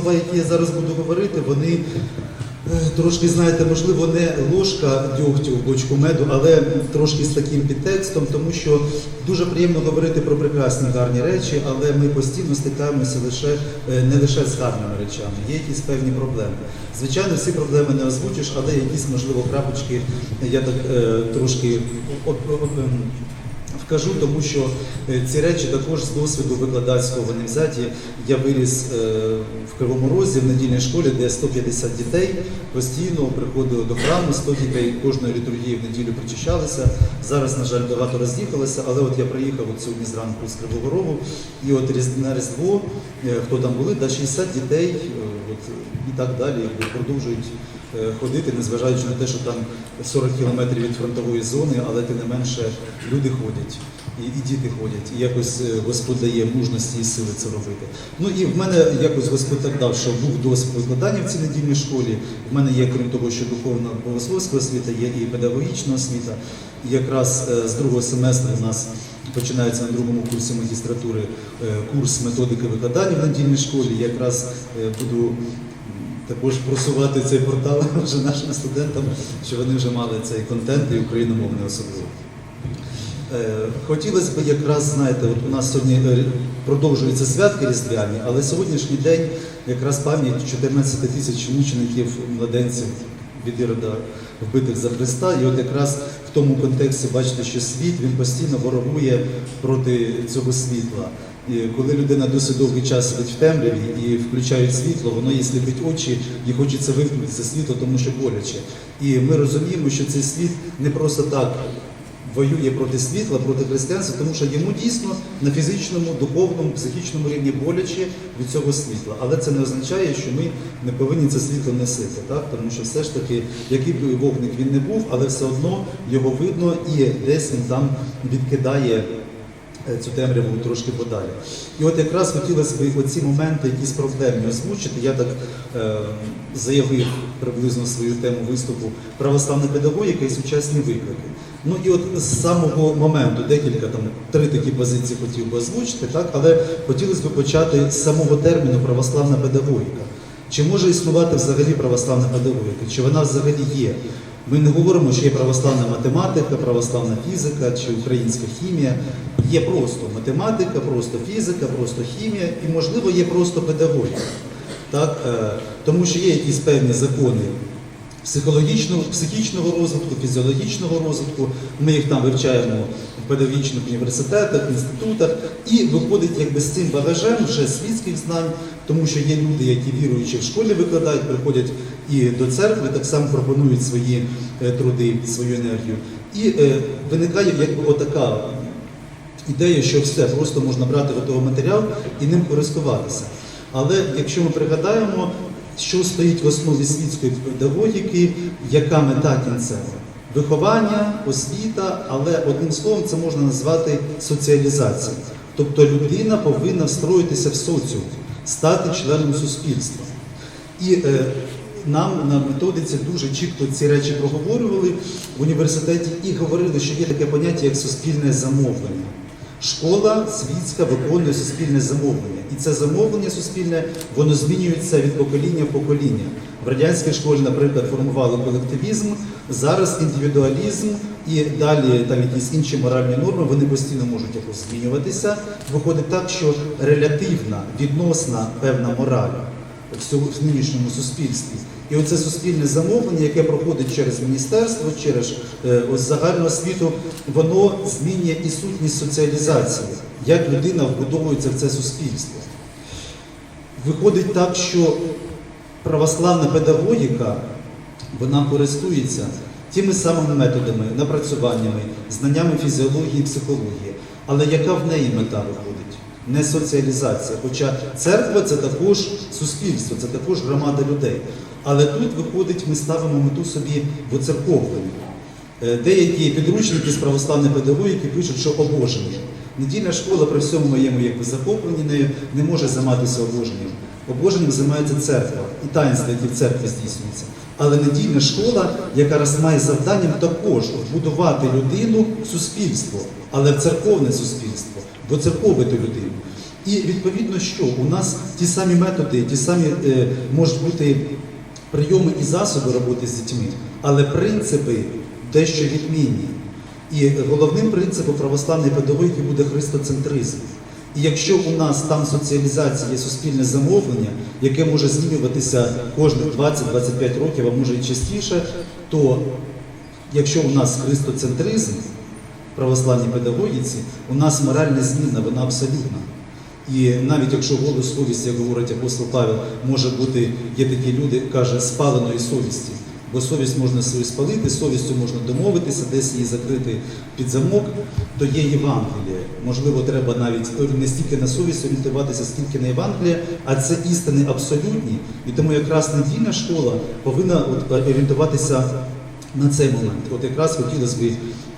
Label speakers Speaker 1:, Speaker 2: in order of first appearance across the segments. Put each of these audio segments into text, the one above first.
Speaker 1: слова, які я зараз буду говорити, вони е, трошки, знаєте, можливо, не ложка дьогтю в бочку меду, але трошки з таким підтекстом, тому що дуже приємно говорити про прекрасні гарні речі, але ми постійно стикаємося лише е, не лише з гарними речами, є якісь певні проблеми. Звичайно, всі проблеми не озвучиш, але якісь, можливо, крапочки я так е, трошки ем, Вкажу, тому що е, ці речі також з досвіду викладацького вони взяті. Я виріс е, в Кривому Розі в недільній школі, де 150 дітей постійно приходили до храму, 100 дітей кожної літургії в неділю причащалися. Зараз, на жаль, багато роз'їхалося, але от я приїхав от сьогодні зранку з Кривого Рогу, і от на Різдво, е, хто там були, да, 60 дітей так далі якби продовжують е, ходити, незважаючи на те, що там 40 кілометрів від фронтової зони, але тим не менше люди ходять. І, і діти ходять, і якось е, Господь дає мужності і сили це робити. Ну і в мене якось Господь так дав, що був досвід викладання в цій недільній школі. В мене є, крім того, що духовна богословська освіта, є і педагогічна освіта. І якраз е, з другого семестру у нас починається на другому курсі магістратури курс методики викладання в недільній школі. Я якраз буду також просувати цей портал вже нашим студентам, щоб вони вже мали цей контент і україномовний особливо. Е, Хотілося б якраз, знаєте, от у нас сьогодні е, продовжуються святки різдвяні, але сьогоднішній день якраз пам'ять 14 тисяч мучеників, младенців від Ірода вбитих за Христа. І от якраз в тому контексті бачите, що світ він постійно ворогує проти цього світла. Коли людина досить довгий час сидить в темряві і включають світло, воно їй сліпить очі і хочеться вимкнути це світло, тому що боляче. І ми розуміємо, що цей світ не просто так воює проти світла, проти християнства, тому що йому дійсно на фізичному, духовному, психічному рівні боляче від цього світла. Але це не означає, що ми не повинні це світло носити, так? тому що все ж таки, який б вогник він не був, але все одно його видно і десь він там відкидає цю темряву трошки подалі. І от якраз хотілося б оці моменти, якісь проблемні озвучити. Я так е, заявив приблизно свою тему виступу православна педагогіка і сучасні виклики. Ну і от з самого моменту декілька там три такі позиції хотів би озвучити, так але хотілося б почати з самого терміну православна педагогіка. Чи може існувати взагалі православна педагогіка? Чи вона взагалі є? Ми не говоримо, що є православна математика, православна фізика чи українська хімія. Є просто математика, просто фізика, просто хімія і, можливо, є просто педагогіка. Так? Е, Тому що є якісь певні закони психологічного, психічного розвитку, фізіологічного розвитку. Ми їх там вивчаємо в педагогічних університетах, інститутах, і виходить якби з цим багажем вже світських знань, тому що є люди, які віруючи в школі викладають, приходять і до церкви, так само пропонують свої е, труди, свою енергію. І е, виникає якби отака ідея, що все просто можна брати готовий матеріал і ним користуватися. Але якщо ми пригадаємо, що стоїть в основі світської педагогіки, яка мета кінцева? Виховання, освіта, але одним словом це можна назвати соціалізацією. Тобто людина повинна встроїтися в соціум, стати членом суспільства. І е, нам на методиці дуже чітко ці речі проговорювали в університеті і говорили, що є таке поняття як суспільне замовлення. Школа світська виконує суспільне замовлення. І це замовлення суспільне, воно змінюється від покоління в покоління. В радянській школі, наприклад, формували колективізм, зараз індивідуалізм і далі там якісь інші моральні норми, вони постійно можуть якось змінюватися. Виходить так, що релятивна, відносна певна мораль в нинішньому суспільстві. І оце суспільне замовлення, яке проходить через міністерство, через е, загальну освіту, воно змінює і сутність соціалізації, як людина вбудовується в це суспільство. Виходить так, що православна педагогіка вона користується тими самими методами, напрацюваннями, знаннями фізіології і психології. Але яка в неї мета виходить? Не соціалізація. Хоча церква це також суспільство, це також громада людей. Але тут виходить, ми ставимо мету собі в оцерковленні. Е, Деякі підручники з православної педагогіки пишуть, що обоження. Недільна школа при всьому моєму якби, захопленні нею не може займатися обоженням. Обоженням займається церква і таїнства, які в церкві здійснюються. Але недільна школа, яка раз має завданням також вбудувати людину суспільство, але в церковне суспільство, в оцерковити людину. І відповідно, що у нас ті самі методи, ті самі е, можуть бути прийоми і засоби роботи з дітьми, але принципи дещо відмінні. І головним принципом православної педагогіки буде христоцентризм. І якщо у нас там соціалізація є суспільне замовлення, яке може змінюватися кожних 20-25 років, а може і частіше, то якщо у нас христоцентризм православній педагогіці, у нас моральна зміна, вона абсолютна. І навіть якщо голос совісті, як говорить апостол Павел, може бути, є такі люди, каже, спаленої совісті. Бо совість можна свою спалити, совістю можна домовитися, десь її закрити під замок, то є Євангеліє. Можливо, треба навіть не стільки на совість орієнтуватися, скільки на Євангеліє, а це істини абсолютні. І тому якраз недільна школа повинна от, орієнтуватися на цей момент. От якраз хотілося б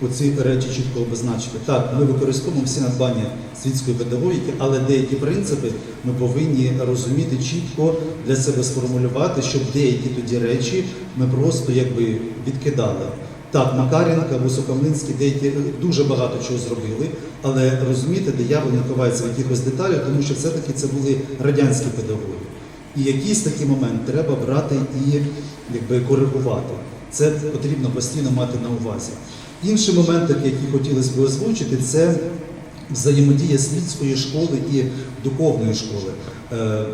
Speaker 1: оці речі чітко обозначити. Так, ми використовуємо всі надбання світської педагогіки, але деякі принципи ми повинні розуміти чітко для себе сформулювати, щоб деякі тоді речі ми просто якби відкидали. Так, Макаренко або Сокомлинський деякі е, дуже багато чого зробили, але розумієте, диявол не ховається в якихось деталях, тому що все-таки це були радянські педагоги. І якийсь такий момент треба брати і якби коригувати. Це потрібно постійно мати на увазі. Інший момент, який хотілося б озвучити, це взаємодія світської школи і духовної школи. Е,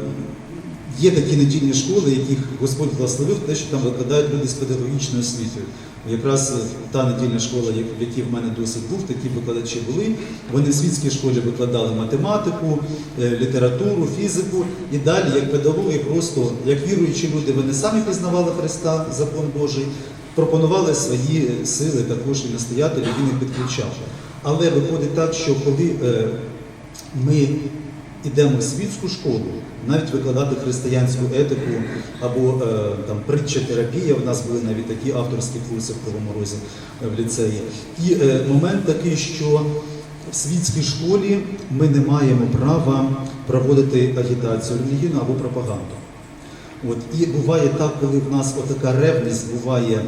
Speaker 1: Є такі недільні школи, яких Господь благословив, те, що там викладають люди з педагогічною освітою. Якраз е, та недільна школа, в якій в мене досвід був, такі викладачі були. Вони в світській школі викладали математику, е, літературу, фізику. І далі, як педагоги, просто як віруючі люди, вони самі пізнавали Христа, закон Божий, пропонували свої сили також і настоятелі, він їх підключав. Але виходить так, що коли е, ми йдемо в світську школу, навіть викладати християнську етику або е, там притча терапія. У нас були навіть такі авторські курси в Кривому Розі е, в ліцеї. І е, момент такий, що в світській школі ми не маємо права проводити агітацію релігійну або пропаганду. От і буває так, коли в нас отака ревність буває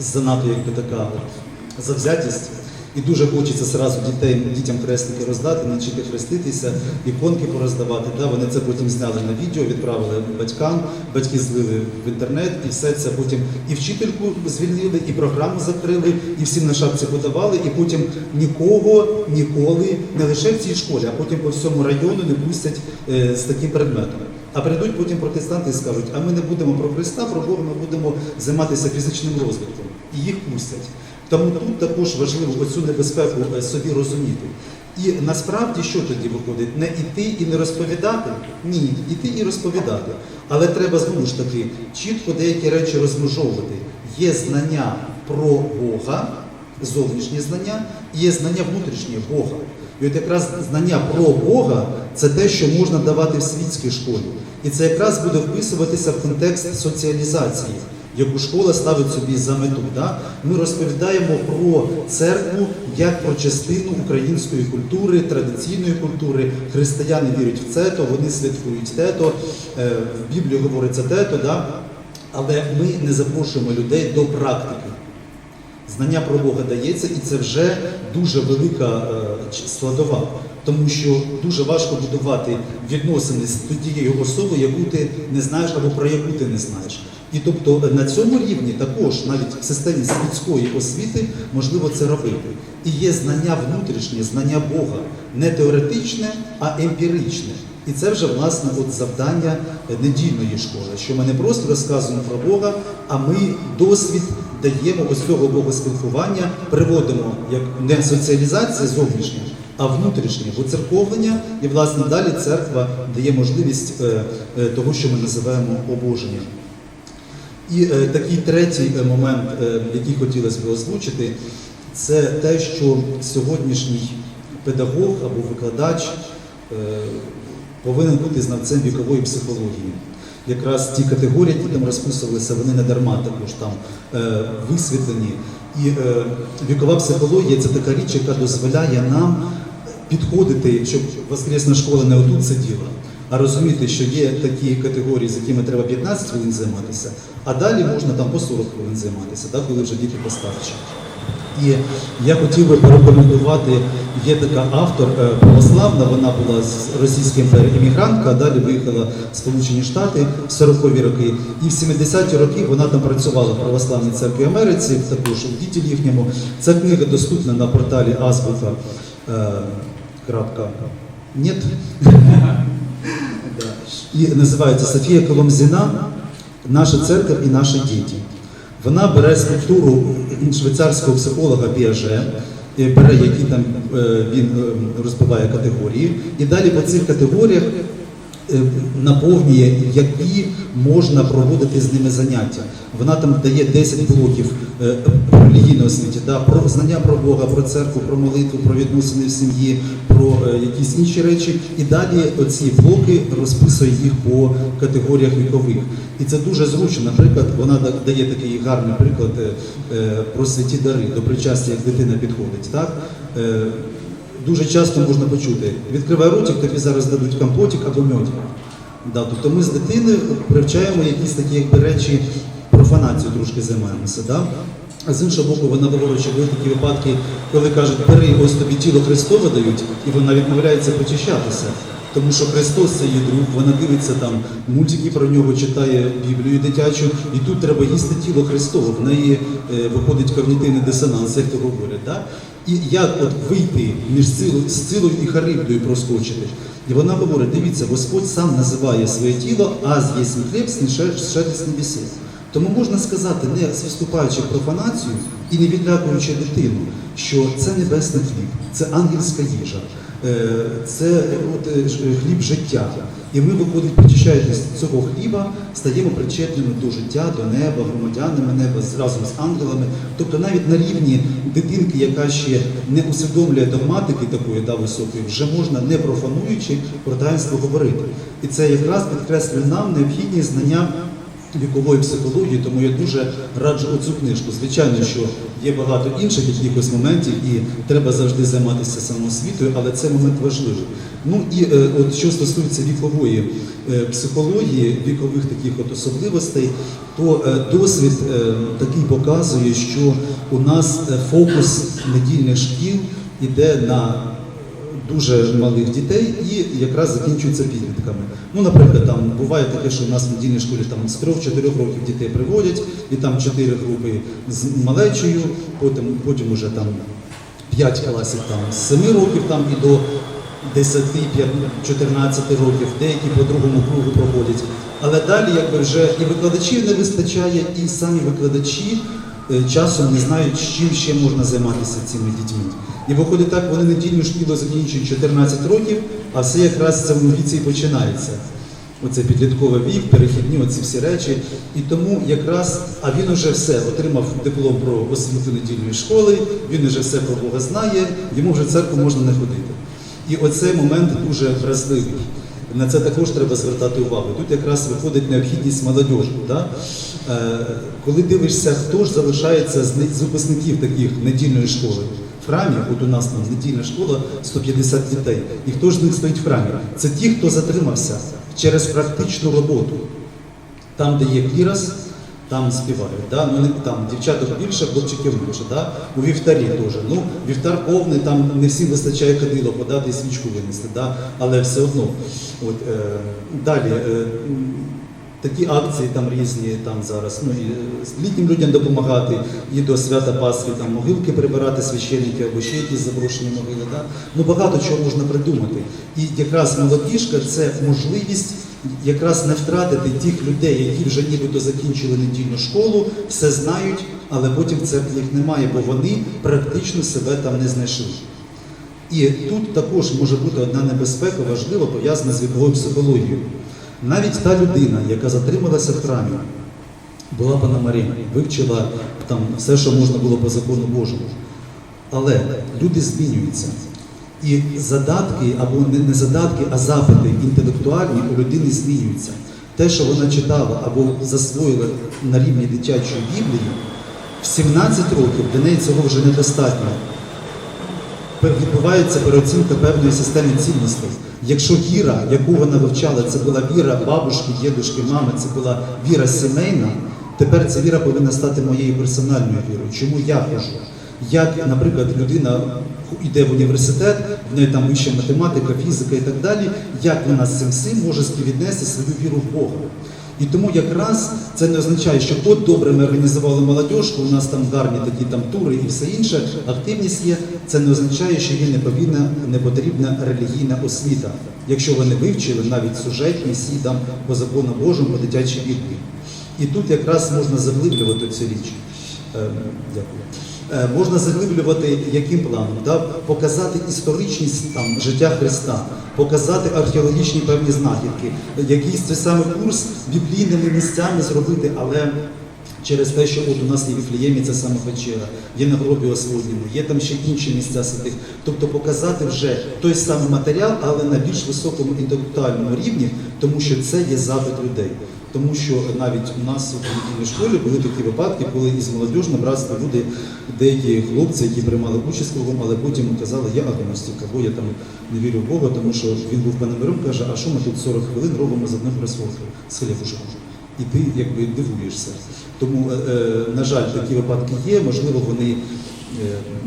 Speaker 1: занадто якби така от, завзятість. І дуже хочеться зразу дітей, дітям хрестики роздати, навчити хреститися, іконки пороздавати. Да? Вони це потім зняли на відео, відправили батькам, батьки злили в інтернет, і все це потім і вчительку звільнили, і програму закрили, і всім на шапці подавали, і потім нікого ніколи, не лише в цій школі, а потім по всьому району не пустять е, з таким предметом. А прийдуть потім протестанти і скажуть, а ми не будемо про Христа, про Бога, ми будемо займатися фізичним розвитком. І їх пустять. Тому тут також важливо оцю небезпеку е, собі розуміти. І насправді що тоді виходить? Не іти і не розповідати? Ні, іти і розповідати. Але треба знову ж таки чітко деякі речі розмежовувати. Є знання про Бога, зовнішні знання, є знання внутрішнє Бога. І от якраз знання про Бога це те, що можна давати в світській школі. І це якраз буде вписуватися в контекст соціалізації, яку школа ставить собі за мету. Да? Ми розповідаємо про церкву як про частину української культури, традиційної культури. Християни вірять в це, то вони святкують те-то, е, в Біблії говориться те-то, да? але ми не запрошуємо людей до практики. Знання про Бога дається, і це вже дуже велика е, складова, тому що дуже важко будувати відносини з тією особою, яку ти не знаєш або про яку ти не знаєш. І тобто на цьому рівні також, навіть в системі світської освіти, можливо це робити. І є знання внутрішнє, знання Бога, не теоретичне, а емпіричне. І це вже власне от завдання е, недільної школи, що ми не просто розказуємо про Бога, а ми досвід даємо ось цього богоспілкування, приводимо як не соціалізація зовнішня, а внутрішнє воцерковлення, і власне далі церква дає можливість е, е, того, що ми називаємо обоження. І е, такий третій момент, який хотілося б озвучити, це те, що сьогоднішній педагог або викладач повинен бути знавцем вікової психології. Якраз ті категорії, які там розписувалися, вони не дарма також там е, висвітлені. І е, вікова психологія це така річ, яка дозволяє нам підходити, щоб воскресна школа не отут сиділа, а розуміти, що є такі категорії, з якими треба 15 хвилин займатися, а далі можна там по 40 хвилин займатися, так, коли вже діти постарші. І я хотів би порекомендувати, є така автор е, православна, вона була з Російської імперії іммігрантка, а далі виїхала в Сполучені Штати в 40-ві роки. І в 70-ті роки вона там працювала в Православній церкві Америці, також у діті їхньому. Ця книга доступна на порталі Азбука. е, крапка. Нет? І називається Софія Коломзіна Наша церква і наші діти. Вона бере структуру швейцарського психолога Піаже, е, бере, які там е, він е, розбиває категорії, і далі по цих категоріях наповнює, які можна проводити з ними заняття. Вона там дає 10 блоків е, релігійної освіті, да, про знання про Бога, про церкву, про молитву, про відносини в сім'ї, про е, якісь інші речі. І далі оці блоки розписує їх по категоріях вікових. І це дуже зручно. Наприклад, вона дає такий гарний приклад е, е, про святі дари, до причастя, як дитина підходить. Так? Дуже часто можна почути, відкривай ротик, тобі зараз дадуть компотик або мьотик. Да, тобто ми з дитиною привчаємо якісь такі якби, речі, профанацію трошки займаємося. Да? А з іншого боку, вона говорить, що були такі випадки, коли кажуть, бери ось тобі тіло Христове дають, і вона відмовляється почищатися. Тому що Христос це її друг, вона дивиться там мультики про нього, читає Біблію дитячу, і тут треба їсти тіло Христове. В неї е, виходить когнітивний дисонанс, як то говорять. Да? І як от вийти між силою, і харибдою проскочити? І вона говорить: дивіться, Господь сам називає своє тіло, аз єсмь хліб, снішетись небесі. Тому можна сказати, не вступаючи в профанацію і не відлякуючи дитину, що це небесний хліб, це ангельська їжа, е, це от, е, хліб життя. І ми, виходить, причащаючись цього хліба, стаємо причетними до життя, до неба, громадянами неба разом з ангелами. Тобто навіть на рівні дитинки, яка ще не усвідомлює догматики такої да, високої, вже можна, не профануючи, про таїнство говорити. І це якраз підкреслює нам необхідні знання вікової психології, тому я дуже раджу оцю книжку. Звичайно, що є багато інших якихось моментів, і треба завжди займатися самоосвітою, але це момент важливий. Ну і е, от що стосується вікової е, психології, вікових таких от особливостей, то е, досвід такий показує, що у нас фокус недільних шкіл іде на дуже малих дітей і якраз закінчуються підлітками. Ну, наприклад, там буває таке, що у нас в недільній школі там з 3-4 років дітей приводять, і там 4 групи з малечою, потім, потім уже там 5 класів там з 7 років там і до 10, 14 років, деякі по другому кругу проходять. Але далі якби вже і викладачів не вистачає, і самі викладачі часом не знають, чим ще можна займатися цими дітьми. І виходить так, вони недільну шкілу закінчують 14 років, а все якраз в цьому віці і починається. Оце підлітковий вік, перехідні, оці всі речі. І тому якраз, а він уже все отримав диплом про освіту недільної школи, він уже все про Бога знає, йому вже в церкву можна не ходити. І оцей момент дуже вразливий. На це також треба звертати увагу. Тут якраз виходить необхідність молодіжі. Да? Е, коли дивишся, хто ж залишається з випускників таких недільної школи. В храмі, от у нас там недільна школа 150 дітей. І хто ж з них стоїть в храмі? Це ті, хто затримався через практичну роботу. Там, де є клірос, там співають. Да? Ну, не, там дівчаток більше, хлопчиків менше. Да? У вівтарі теж. Ну, вівтар повний, там не всім вистачає кадило подати і свічку винести, да? але все одно. От, е, далі. Е, Такі акції там різні там зараз. Ну і літнім людям допомагати, і до свята Пасхи там могилки прибирати священники або ще якісь заброшені могили. Да? Ну багато чого можна придумати. І якраз молодіжка це можливість якраз не втратити тих людей, які вже нібито закінчили недільну школу, все знають, але потім в церкві їх немає, бо вони практично себе там не знайшли. І тут також може бути одна небезпека важлива, пов'язана з віковою психологією. Навіть та людина, яка затрималася в храмі, була пана Марія, вивчила там все, що можна було по закону Божому. Але люди змінюються. І задатки, або не задатки, а запити інтелектуальні у людини змінюються. Те, що вона читала або засвоїла на рівні дитячої Біблії, в 17 років для неї цього вже недостатньо відбувається переоцінка певної системи цінностей. Якщо віра, яку вона вивчала, це була віра бабушки, дідушки, мами, це була віра сімейна, тепер ця віра повинна стати моєю персональною вірою. Чому я хожу? як, наприклад, людина йде в університет, в неї там вища математика, фізика і так далі, як вона з цим всім може співвіднести свою віру в Бога. І тому якраз це не означає, що от добре ми організували молодіжку, у нас там гарні такі там тури і все інше, активність є. Це не означає, що є неповинна, непотрібна релігійна освіта, якщо вони вивчили навіть сюжетні сідам по закону Божому, по дитячій Біблії. І тут якраз можна заглиблювати цю річ. Е, Дякую. Е, Можна заглиблювати яким планом? Да? Показати історичність там, життя Христа, показати археологічні певні знахідки, якийсь той самий курс біблійними місцями зробити, але через те, що от у нас є в Віфліємі, це саме вечера, є на гробі Господньому, є там ще інші місця святих. Тобто показати вже той самий матеріал, але на більш високому інтелектуальному рівні, тому що це є запит людей. Тому що навіть у нас понедільній школі були такі випадки, коли із молодіжного братства люди, деякі хлопці, які приймали участь в кругом, але потім казали, я агностик, або я там не вірю в Бога, тому що він був панамиром, каже, а що ми тут 40 хвилин робимо з одним присвоєм з хлібушком? І ти якби дивуєшся. Тому, е, е, на жаль, такі випадки є, можливо, вони е,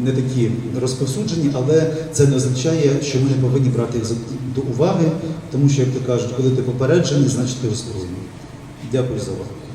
Speaker 1: не такі розповсюджені, але це не означає, що ми не повинні брати їх до уваги, тому що, як то кажуть, коли ти попереджений, значить ти озброєний. Дякую за увагу.